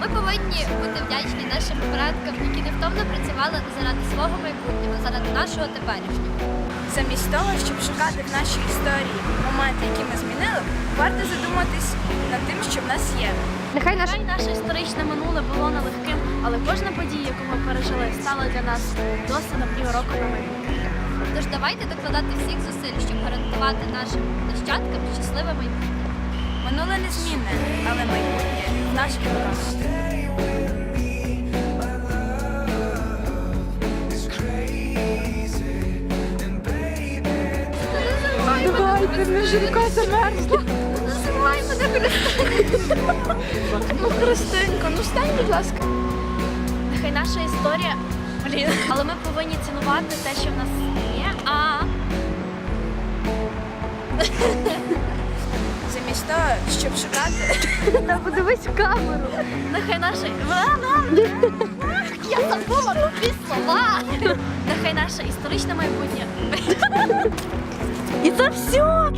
Ми повинні бути вдячні нашим предкам, які невтомно працювали заради свого майбутнього, заради нашого теперішнього. Замість того, щоб шукати в нашій історії моменти, які ми змінили, варто задуматись над тим, що в нас є. Нехай наше наше історичне минуле було нелегким, але кожна подія, яку ми пережили, стала для нас досвідом і уроком на майбутнє. Тож давайте докладати всіх зусиль, щоб гарантувати нашим нащадкам щасливе майбутнє. Минуле незмінне, але майбутнє наших руках. Давайте, моя рука замерзла. Називай мене Христинка. Ну, Христинко, ну встань, будь ласка. Нехай наша історія, блін, але ми повинні цінувати те, що в нас є. А щоб шукати Та подивись в камеру. нехай наша я забула тобі слова. Нехай наше історичне майбутнє І це все.